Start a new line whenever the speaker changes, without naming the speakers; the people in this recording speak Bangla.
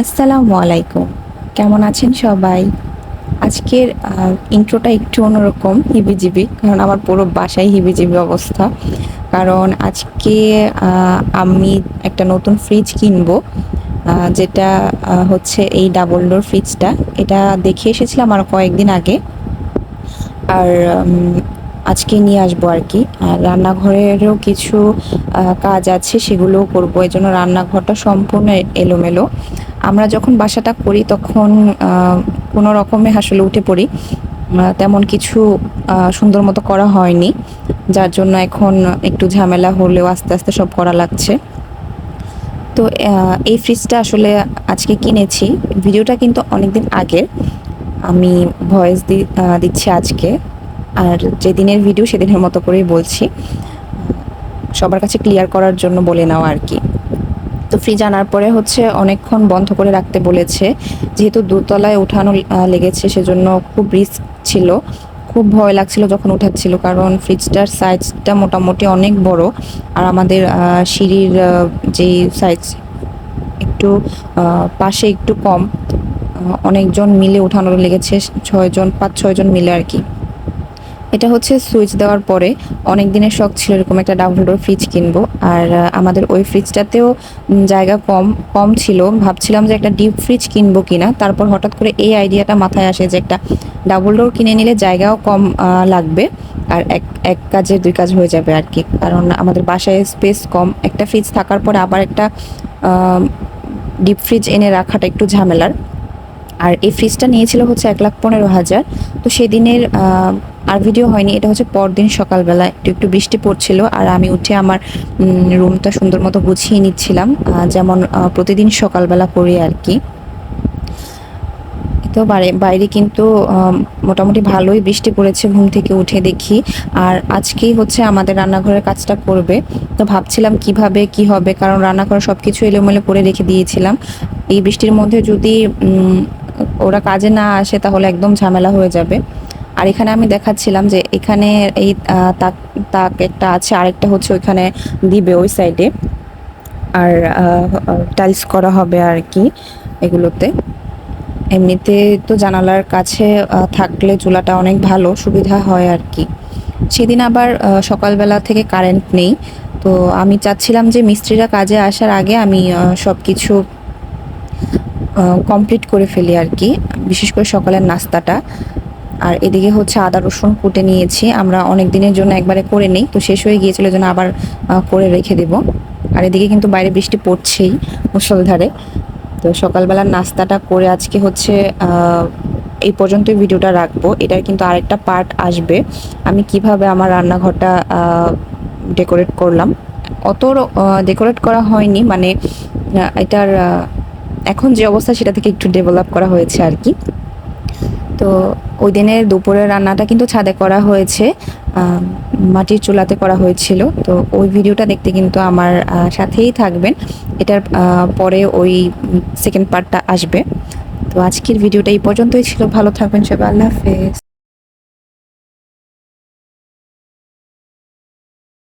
আসসালামু আলাইকুম। কেমন আছেন সবাই? আজকের ইন্ট্রোটা একটু অন্যরকম, হিবিজিবি, কারণ আমার পুরো বাসায় হিবিজিবি অবস্থা। কারণ আজকে আমি একটা নতুন ফ্রিজ কিনবো যেটা হচ্ছে এই ডাবল ডোর ফ্রিজটা এটা দেখে এসেছিলাম আর কয়েকদিন আগে। আর আজকে নিয়ে আসব আর কি। আর রান্নাঘরেরও কিছু কাজ আছে, সেগুলোও করব। এই জন্য রান্নাঘরটা সম্পূর্ণ এলোমেলো। আমরা যখন বাসাটা করি তখন কোনো রকমে আসলে উঠে পড়ি। তেমন কিছু সুন্দর মতো করা হয়নি। যার জন্য এখন একটু ঝামেলা হলেও আস্তে আস্তে সব করা লাগছে। তো এই ফ্রিজটা আসলে আজকে কিনেছি। ভিডিওটা কিন্তু অনেকদিন আগের। আমি ভয়েস দিচ্ছি আজকে। আর যেদিনের ভিডিও সেদিনের মতো করেই বলছি। সবার কাছে ক্লিয়ার করার জন্য বলে নাও আর কি। তো ফ্রিজ আনার পরে হচ্ছে অনেকক্ষণ বন্ধ করে রাখতে বলেছে। যেহেতু দোতলায় উঠানো লেগেছে, সেজন্য খুব রিস্ক ছিল। খুব ভয় লাগছিল যখন উঠাচ্ছিল, কারণ ফ্রিজটার সাইজটা মোটামুটি অনেক বড়। আর আমাদের সিঁড়ির যে সাইজ একটু পাশে একটু কম অনেকজন মিলে উঠানো লেগেছে, ছয়জন পাঁচ ছয়জন মিলে আর কি। এটা হচ্ছে সুইচ দেওয়ার পরে অনেক দিনের শখ ছিল এরকম একটা ডাবল ডোর ফ্রিজ কিনবো। আর আমাদের ওই ফ্রিজটাতেও জায়গা কম কম ছিল। ভাবছিলাম যে একটা ডিপ ফ্রিজ কিনবো কিনা। তারপর হঠাৎ করে এই আইডিয়াটা মাথায় আসে যে একটা ডাবল ডোর কিনে নিলে জায়গাও কম লাগবে। আর এক এক কাজে দুই কাজ হয়ে যাবে আর কি। কারণ আমাদের বাসায় স্পেস কম। একটা ফ্রিজ থাকার পরে আবার একটা ডিপ ফ্রিজ এনে রাখাটা একটু ঝামেলার। আর এই ফ্রিজটা নিয়েছিল হচ্ছে এক লাখ পনেরো হাজার। তো সেদিনের আর ভিডিও হয়নি, এটা হচ্ছে পরদিন সকালবেলা। একটু একটু বৃষ্টি পড়ছিল আর আমি উঠে আমার রুমটা সুন্দর মতো গুছিয়ে নিচ্ছিলাম যেমন প্রতিদিন সকালবেলা করি আর কি। তো বাইরে কিন্তু মোটামুটি ভালোই বৃষ্টি পড়েছে ঘুম থেকে উঠে দেখি। আর আজকেই হচ্ছে আমাদের রান্নাঘরের কাজটা করবে। তো ভাবছিলাম কীভাবে, কি হবে, কারণ রান্নাঘর সব কিছু এলোমেলো করে রেখে দিয়েছিলাম। এই বৃষ্টির মধ্যে যদি ওরা কাজে না আসে তাহলে একদম ঝামেলা হয়ে যাবে। আর এখানে আমি দেখাচ্ছিলাম যে এখানে এই তাক তাক একটা আছে, আরেকটা হচ্ছে ওইখানে দিবে ওই সাইডে আর টাইলস করা হবে আর কি এগুলোতে। এমনিতে তো জানালার কাছে থাকলে চুলাটা অনেক ভালো, সুবিধা হয় আর কি। সেদিন আবার সকালবেলা থেকে কারেন্ট নেই। তো আমি চাচ্ছিলাম যে মিস্ত্রিরা কাজে আসার আগে আমি সব কিছু কমপ্লিট করে ফেলি আর কি। বিশেষ করে সকালের নাস্তাটা। আর এদিকে হচ্ছে আদা, রসুন কুটে নিয়েছি। আমরা অনেক দিনের জন্য একবারে করে নেই, তো শেষ হয়ে গিয়েছিল জন্য আবার করে রেখে দেব। আর এদিকে কিন্তু বাইরে বৃষ্টি পড়ছেই মুষলধারে তো সকালবেলার নাস্তাটা করে আজকে হচ্ছে এই পর্যন্তই ভিডিওটা রাখব। এটার কিন্তু আরেকটা পার্ট আসবে। আমি কীভাবে আমার রান্নাঘরটা ডেকোরেট করলাম। অত ডেকোরেট করা হয়নি। মানে এটার এখন যে অবস্থা সেটা থেকে একটু ডেভেলপ করা হয়েছে আর কি তো ওই দিনের দুপুরের রান্নাটা কিন্তু ছাদে করা হয়েছে মাটির চুলাতে করা হয়েছিল। তো ওই ভিডিওটা দেখতে কিন্তু আমার সাথেই থাকবেন। এটার পরে ওই সেকেন্ড পার্টটা আসবে। তো আজকের ভিডিওটা এই পর্যন্তই ছিল। ভালো থাকবেন সবাই। আল্লাহ হাফেজ।